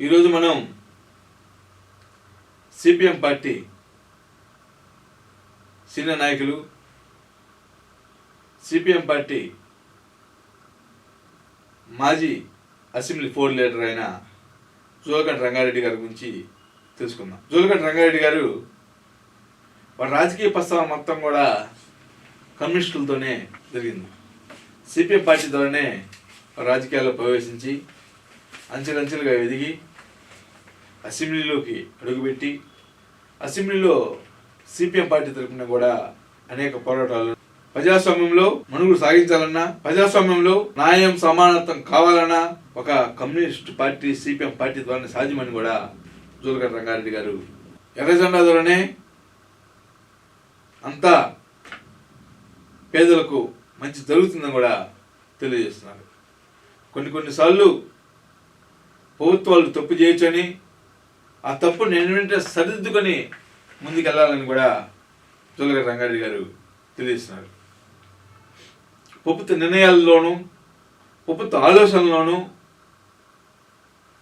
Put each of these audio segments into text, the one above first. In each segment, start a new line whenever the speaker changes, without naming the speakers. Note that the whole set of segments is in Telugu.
ఈరోజు మనం సిపిఎం పార్టీ సీనియర్ నాయకులు సిపిఎం పార్టీ మాజీ అసెంబ్లీ ఫోర్ లీడర్ అయిన జోలకంటి రంగారెడ్డి గారి గురించి తెలుసుకుందాం. జోలకంటి రంగారెడ్డి గారు వారి రాజకీయ ప్రస్తావన మొత్తం కూడా కమ్యూనిస్టులతోనే జరిగింది. సిపిఎం పార్టీ ద్వారానే రాజకీయాల్లో ప్రవేశించి అంచెలంచెలుగా ఎదిగి అసెంబ్లీలోకి అడుగుపెట్టి అసెంబ్లీలో సిపిఎం పార్టీ తరఫున కూడా అనేక పోరాటాలు. ప్రజాస్వామ్యంలో మనుగులు సాగించాలన్నా ప్రజాస్వామ్యంలో న్యాయం సమానత్వం కావాలన్నా ఒక కమ్యూనిస్ట్ పార్టీ సిపిఎం పార్టీ ద్వారా సాధ్యమని కూడా జోలగడ్డ రంగారెడ్డి గారు ఎర్రజెండా ద్వారానే అంతా పేదలకు మంచి జరుగుతుందని కూడా తెలియజేస్తున్నారు. కొన్ని కొన్నిసార్లు ప్రభుత్వాలు తప్పు చేయొచ్చని ఆ తప్పు నేను వెంటనే సరిదిద్దుకొని ముందుకెళ్ళాలని కూడా జోలగడ్డ రంగారెడ్డి గారు తెలియజేస్తున్నారు. ప్రభుత్వ నిర్ణయాల్లోనూ ప్రభుత్వ ఆలోచనలోనూ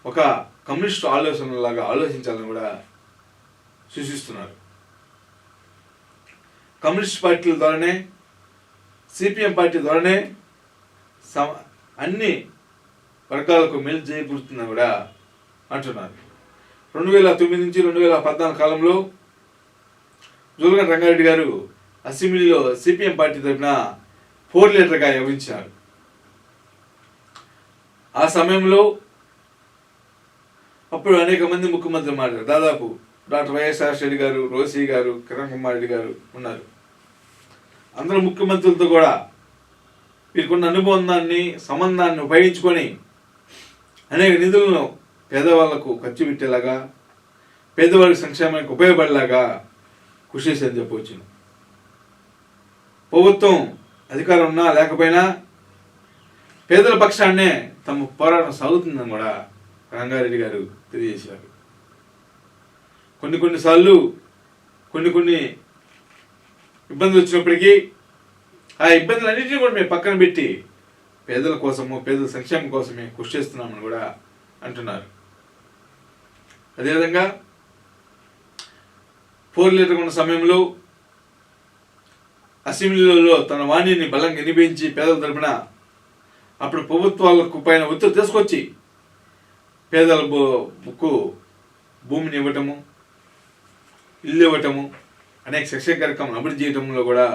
ఒక కమ్యూనిస్ట్ ఆలోచనలాగా ఆలోచించాలని కూడా సూచిస్తున్నారు. కమ్యూనిస్ట్ పార్టీల ద్వారానే సిపిఎం పార్టీ ద్వారానే సమ అన్ని వర్గాలకు మేలు చేయకూరుతుందని కూడా అంటున్నారు. రెండు వేల తొమ్మిది నుంచి రెండు వేల పద్నాలుగు కాలంలో జోలగడ్డ రంగారెడ్డి గారు అసెంబ్లీలో సిపిఎం పార్టీ తరఫున ఫోర్ లీటర్గా వ్యవహరించారు ఆ సమయంలో అప్పుడు అనేక మంది ముఖ్యమంత్రులు మాట్లాడారు దాదాపు డాక్టర్ వైఎస్ఆర్ రెడ్డి గారు రోసి గారు కిరణ్ కుమార్ రెడ్డి గారు ఉన్నారు. అందరూ ముఖ్యమంత్రులతో కూడా వీరికున్న అనుబంధాన్ని సంబంధాన్ని ఉపయోగించుకొని అనేక నిధులను పేదవాళ్ళకు ఖర్చు పెట్టేలాగా పేదవాళ్ళకి సంక్షేమానికి ఉపయోగపడేలాగా కృషి చేసేది చెప్పవచ్చు ప్రభుత్వం అధికారం ఉన్నా లేకపోయినా పేదల పక్షాన్నే తమ పోరాటం సాగుతుందని కూడా రంగారెడ్డి గారు తెలియజేశారు. కొన్ని కొన్నిసార్లు కొన్ని కొన్ని ఇబ్బందులు వచ్చినప్పటికీ ఆ ఇబ్బందులన్నింటినీ కూడా మేము పక్కన పెట్టి పేదల కోసము పేదల సంక్షేమం కోసమే కృషి చేస్తున్నామని కూడా అంటున్నారు. అదేవిధంగా ఫోర్ లీటర్ ఉన్న సమయంలో అసెంబ్లీలలో తన వాణిని బలంగా వినిపించి పేదల తరపున అప్పుడు ప్రభుత్వాలకు పైన ఒత్తిడి తీసుకొచ్చి పేదల బుక్కు భూమిని ఇవ్వటము ఇల్లు ఇవ్వటము అనేక శిక్షణ కార్యక్రమాలు అభివృద్ధి చేయటంలో కూడా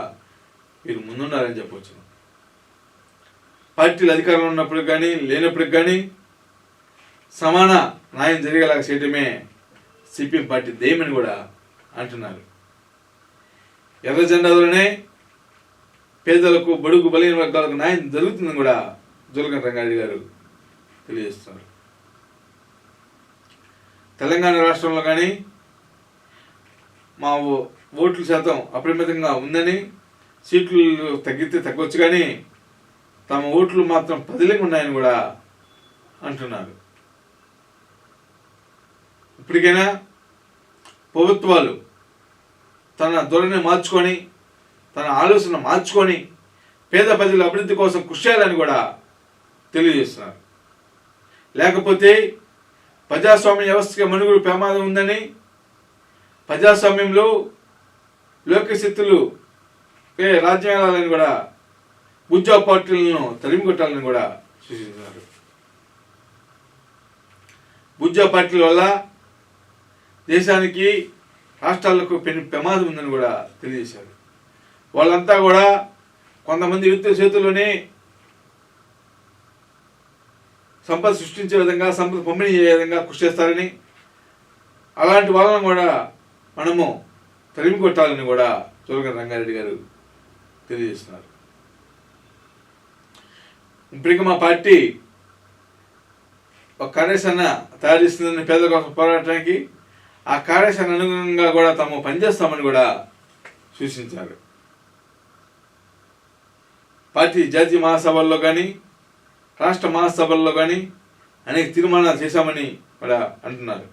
వీరు ముందున్నారని చెప్పవచ్చు పార్టీలు అధికారంలో ఉన్నప్పుడు కానీ లేనప్పటికి కానీ సమాన న్యాయం జరిగేలాగా చేయడమే సిపిఎం పార్టీ ధ్యేయమని కూడా అంటున్నారు. ఎర్ర జెండాలోనే పేదలకు బడుగు బలైన వర్గాలకు న్యాయం జరుగుతుందని కూడా జోలగంట రంగారెడ్డి గారు తెలియజేస్తున్నారు. తెలంగాణ రాష్ట్రంలో కానీ మా ఓట్ల శాతం అపరిమితంగా ఉందని సీట్లు తగ్గితే తగ్గొచ్చు కానీ తమ ఓట్లు మాత్రం పదిలిగా ఉన్నాయని కూడా అంటున్నారు. ఇప్పటికైనా ప్రభుత్వాలు తన ధోరణి మార్చుకొని తన ఆలోచన మార్చుకొని పేద ప్రజల అభివృద్ధి కోసం కృషి చేయాలని కూడా తెలియజేస్తున్నారు. లేకపోతే ప్రజాస్వామ్య వ్యవస్థకి మనుగుడు ప్రమాదం ఉందని ప్రజాస్వామ్యంలో లోకశక్తులు ఏ రాజ్యం వెళ్ళాలని కూడా ఉద్యోగ పార్టీలను తరిమికొట్టాలని కూడా సూచిస్తున్నారు ఉద్యోగ పార్టీల వల్ల దేశానికి రాష్ట్రాలకు పెను ప్రమాదం ఉందని కూడా తెలియజేశారు. వాళ్ళంతా కూడా కొంతమంది వ్యక్తుల చేతుల్లోనే సంపద సృష్టించే విధంగా సంపద పంపిణీ చేసే విధంగా కృషి చేస్తారని అలాంటి వాళ్ళను కూడా మనము తరిమి కొట్టాలని కూడా చోలగడ రంగారెడ్డి గారు తెలియజేస్తున్నారు. ఇప్పటికీ మా పార్టీ ఒక కనీసన్న తయారు చేస్తుందని పేదల కోసం పోరాటానికి ఆ కార్యాచరణ అనుగుణంగా కూడా తాము పనిచేస్తామని కూడా సూచించారు. పార్టీ జాతీయ మహాసభల్లో కానీ రాష్ట్ర మహాసభల్లో కానీ అనేక తీర్మానాలు చేశామని కూడా అంటున్నారు.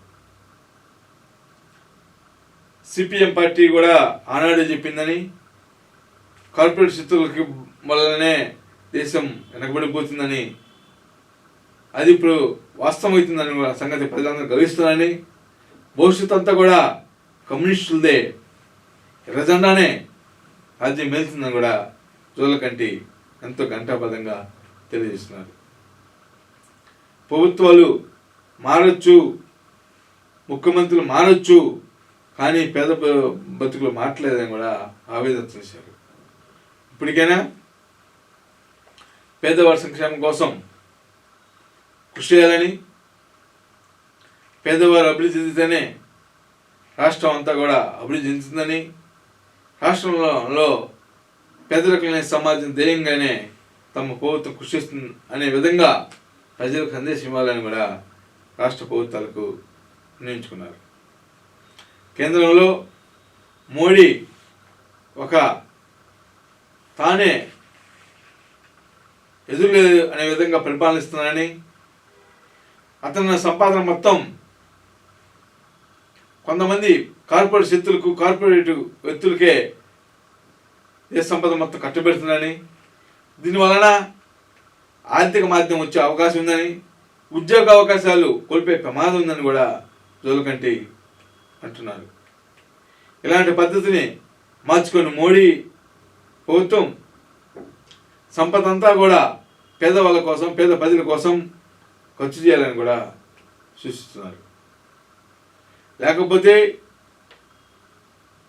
సిపిఎం పార్టీ కూడా ఆనాడే చెప్పిందని కార్పొరేట్ శక్తులకి వల్లనే దేశం వెనకబడిపోతుందని అది ఇప్పుడు వాస్తవమవుతుందని కూడా సంగతి ప్రజలందరూ గవిస్తున్నారని భవిష్యత్ అంతా కూడా కమ్యూనిస్టులదే. ఎర్రజెండానే రాజ్యం వెళ్తుందని కూడా జోలకంటి ఎంతో గంటాపదంగా తెలియజేస్తున్నారు. ప్రభుత్వాలు మారచ్చు ముఖ్యమంత్రులు మారచ్చు కానీ పేద బతుకులు మారట్లేదని కూడా ఆవేదన చేశారు. ఇప్పటికైనా పేదవారి సంక్షేమం కోసం కృషి చేయాలని పేదవారు అభివృద్ధి చెందితేనే రాష్ట్రం అంతా కూడా అభివృద్ధి చెందుతుందని రాష్ట్రంలో పేదరికం సమాజం ధ్యేయంగానే తమ ప్రభుత్వం కృషిస్తుంది అనే విధంగా ప్రజలకు సందేశం ఇవ్వాలని కూడా రాష్ట్ర ప్రభుత్వాలకు నిర్ణయించుకున్నారు. కేంద్రంలో మోడీ ఒక తానే ఎదురులేదు అనే విధంగా పరిపాలనిస్తున్నానని అతని సంపాదన మొత్తం కొంతమంది కార్పొరేట్ శక్తులకు కార్పొరేట్ వ్యక్తులకే దేశ సంపద మొత్తం కట్టబెడుతుందని దీని వలన ఆర్థిక మాధ్యమం వచ్చే అవకాశం ఉందని ఉద్యోగ అవకాశాలు కోల్పోయే ప్రమాదం ఉందని కూడా జోలకంటి అంటున్నారు. ఇలాంటి పద్ధతిని మార్చుకొని మోడీ ప్రభుత్వం సంపద అంతా కూడా పేదవాళ్ళ కోసం పేద ప్రజల కోసం ఖర్చు చేయాలని కూడా సూచిస్తున్నారు. లేకపోతే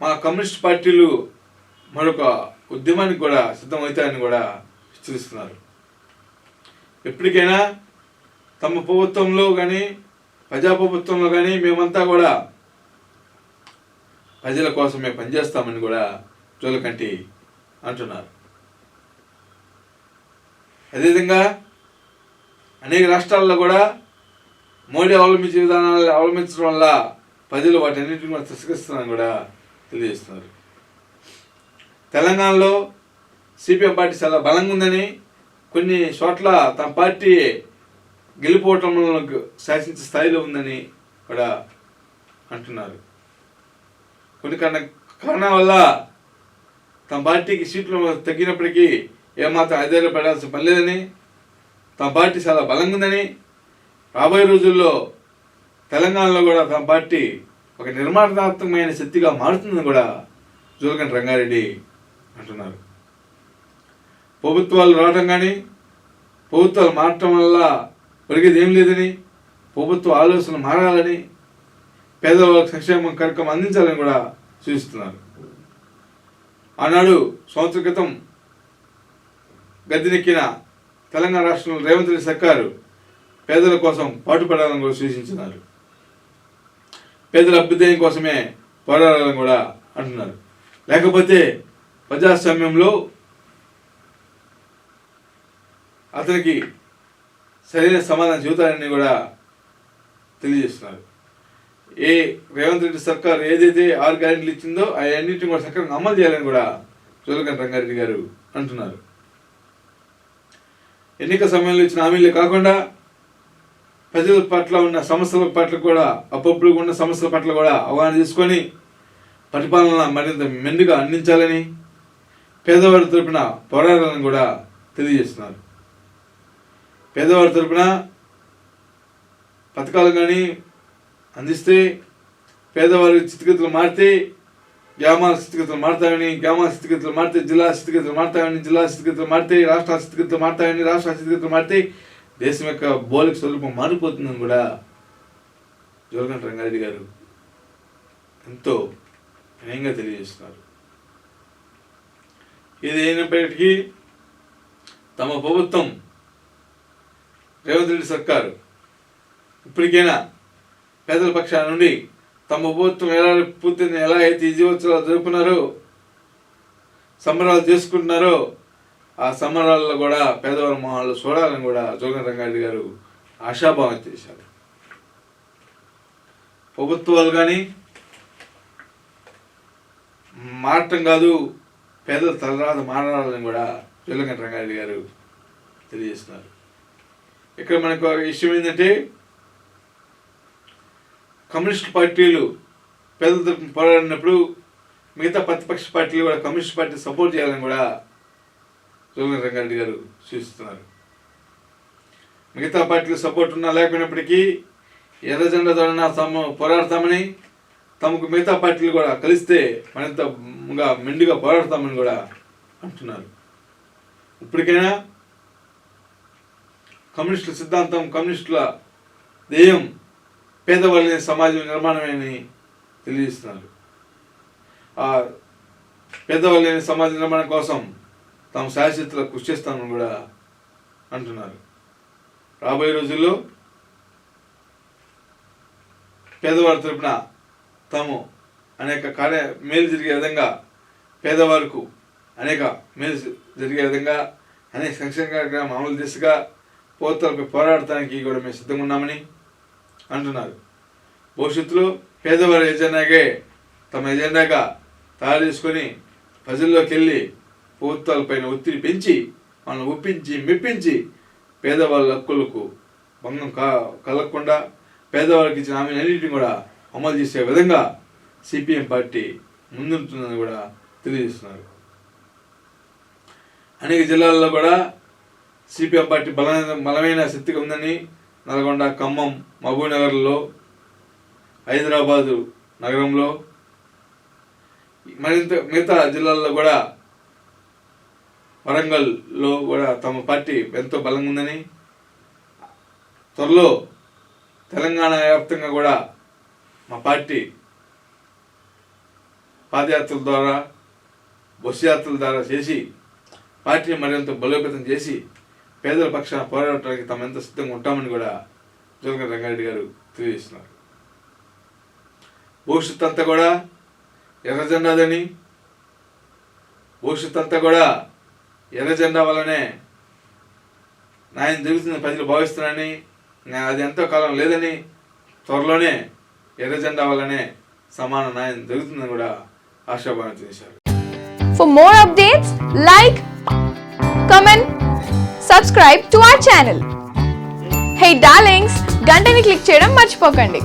మా కమ్యూనిస్ట్ పార్టీలు మరొక ఉద్యమానికి కూడా సిద్ధమవుతాయని కూడా హెచ్చరిస్తున్నారు. ఎప్పటికైనా తమ ప్రభుత్వంలో కానీ ప్రజాప్రభుత్వంలో కానీ మేమంతా కూడా ప్రజల కోసమే పనిచేస్తామని కూడా జోలకంటి అంటున్నారు. అదేవిధంగా అనేక రాష్ట్రాల్లో కూడా మోడీ అవలంబించే విధానాలు అవలంబించడం వల్ల ప్రజలు వాటన్నిటిని కూడా తిరస్కరిస్తున్నారని కూడా తెలియజేస్తున్నారు. తెలంగాణలో సిపిఎం పార్టీ చాలా బలంగా ఉందని కొన్ని చోట్ల తమ పార్టీ గెలిపోవటంలో శాసించే స్థాయిలో ఉందని కూడా అంటున్నారు. కొన్ని కారణ కారణాల వల్ల తమ పార్టీకి సీట్లు తగ్గినప్పటికీ ఏమాత్రం ఆధారపడాల్సిన పని లేదని తమ పార్టీ చాలా బలంగా ఉందని రాబోయే రోజుల్లో తెలంగాణలో కూడా తమ పార్టీ ఒక నిర్మాణాత్మకమైన శక్తిగా మారుతుందని కూడా జోలకంటి రంగారెడ్డి అంటున్నారు. ప్రభుత్వాలు రావడం కానీ ప్రభుత్వాలు మారటం వల్ల ఒరిగేది ఏం లేదని ప్రభుత్వ ఆలోచన మారాలని పేదవాళ్ళకు సంక్షేమం కార్యక్రమం అందించాలని కూడా సూచిస్తున్నారు. ఆనాడు సంవత్సర క్రితం గద్దెనెక్కిన తెలంగాణ రాష్ట్రంలో రేవంత్ రెడ్డి సర్కారు పేదల కోసం పాటుపడాలని కూడా సూచించినారు. పేదల అభ్యుదయం కోసమే పోరాడాలని కూడా అంటున్నారు. లేకపోతే ప్రజాస్వామ్యంలో అతనికి సరైన సమాధానం చెబుతారని కూడా తెలియజేస్తున్నారు. ఏ రేవంత్ రెడ్డి సర్కార్ ఏదైతే ఆరు గ్యారెంటీలు ఇచ్చిందో అవన్నింటిని కూడా సక్రమంగా అమలు చేయాలని కూడా జోలకంటి రంగారెడ్డి గారు అంటున్నారు. ఎన్నిక సమయంలో ఇచ్చిన హామీలే కాకుండా ప్రజల పట్ల ఉన్న సమస్యల పట్ల కూడా అప్పుప్పుడు ఉన్న సమస్యల పట్ల కూడా అవగాహన తీసుకొని పరిపాలన మరింత మెండుగా అందించాలని పేదవారి తరపున పోరాడాలని కూడా తెలియజేస్తున్నారు. పేదవారి తరపున పథకాలు కానీ అందిస్తే పేదవారి స్థితిగతులు మారితే గ్రామాల స్థితిగతులు మారుతాయని గ్రామాల స్థితిగతులు మారితే జిల్లా స్థితిగతులు మారుతాయని జిల్లా స్థితిగతులు మారితే రాష్ట్ర స్థితిగతులు మారుతాయని రాష్ట్ర స్థితిగతులు మారితే దేశం యొక్క బౌలిక స్వరూపం మారిపోతుందని కూడా జోలగంట రంగారెడ్డి గారు ఎంతో వినయంగా తెలియజేస్తున్నారు. ఇది అయినప్పటికీ తమ ప్రభుత్వం రేవంత్ రెడ్డి సర్కారు ఇప్పటికైనా పేదల పక్షాల నుండి తమ ప్రభుత్వం ఎలా పూర్తిని ఎలా అయితే ఈ జీవోత్సవాలు జరుపుకున్నారో సంబరాలు చేసుకుంటున్నారో ఆ సమరాల్లో కూడా పేదవారి మొహాలు చూడాలని కూడా జోగన్ రంగారెడ్డి గారు ఆశాభావం చేశారు. ప్రభుత్వాలు కానీ మారటం కాదు పేదల తలరాత మారాలని కూడా జోలగంట రంగారెడ్డి గారు తెలియజేస్తున్నారు. ఇక్కడ మనకు ఒక విషయం ఏంటంటే కమ్యూనిస్ట్ పార్టీలు పేదల తరపున పోరాడినప్పుడు మిగతా ప్రతిపక్ష పార్టీలు కూడా కమ్యూనిస్ట్ పార్టీ సపోర్ట్ చేయాలని కూడా జోగన్ రంగారెడ్డి గారు సూచిస్తున్నారు. మిగతా పార్టీలు సపోర్ట్ ఉన్నా లేకపోయినప్పటికీ ఎర్ర ధోరణ తమ పోరాడతామని తమకు మిగతా పార్టీలు కూడా కలిస్తే మరింతగా మెండుగా పోరాడతామని కూడా అంటున్నారు. ఇప్పటికైనా కమ్యూనిస్టుల సిద్ధాంతం కమ్యూనిస్టుల ధ్యేయం పేదవాళ్ళని సమాజం నిర్మాణమేని తెలియజేస్తున్నారు. ఆ పేదవాళ్ళని సమాజ నిర్మాణం కోసం తాము శాశ్వతలో కృషి చేస్తామని కూడా అంటున్నారు. రాబోయే రోజుల్లో పేదవారి తరపున తాము అనేక కార్య మేలు జరిగే విధంగా పేదవారికి అనేక మేలు జరిగే విధంగా అనేక సంక్షేమ కార్యక్రమం అమలు దిశగా పోతలపై పోరాడటానికి కూడా మేము సిద్ధంగా ఉన్నామని అంటున్నారు. భవిష్యత్తులో పేదవారి ఎజెండాగే తమ ఎజెండాగా తయారు చేసుకొని ప్రజల్లోకి వెళ్ళి ప్రభుత్వాలపైన ఒత్తిడి పెంచి మనం ఒప్పించి మెప్పించి పేదవాళ్ళ హక్కులకు భంగం కా కలగకుండా పేదవాళ్ళకి ఇచ్చిన హామీలన్నింటినీ కూడా అమలు చేసే విధంగా సిపిఎం పార్టీ ముందుంటుందని కూడా తెలియజేస్తున్నారు. అనేక జిల్లాల్లో కూడా సిపిఎం పార్టీ బలమైన బలమైన శక్తిగా ఉందని నల్గొండ ఖమ్మం మహబూబ్నగర్లో హైదరాబాదు నగరంలో మరింత మిగతా జిల్లాల్లో కూడా వరంగల్లో కూడా తమ పార్టీ ఎంతో బలంగా ఉందని త్వరలో తెలంగాణ వ్యాప్తంగా కూడా మా పార్టీ పాదయాత్రల ద్వారా బస్సు యాత్రల ద్వారా చేసి పార్టీని మరింత బలోపేతం చేసి పేదల పక్షాన పోరాడటానికి తమ ఎంత సిద్ధంగా ఉంటామని కూడా జోగన్ రంగారెడ్డి గారు తెలియజేస్తున్నారు. భవిష్యత్ అంతా కూడా ఎర్రజెండాదని భవిష్యత్ అంతా కూడా ఎర్ర జెండా వల్లనే న్యాయం జరుగుతుందని ప్రజలు భావిస్తున్నారని నా- అది ఎంతో కాలం లేదని త్వరలోనే ఎర్ర జెండా వల్లనే సమాన న్యాయం జరుగుతుందని కూడా ఆశాభావం చేశారు.
For more updates like comment subscribe to our channel hey darlings గంటని click చేయడం మర్చిపోకండి.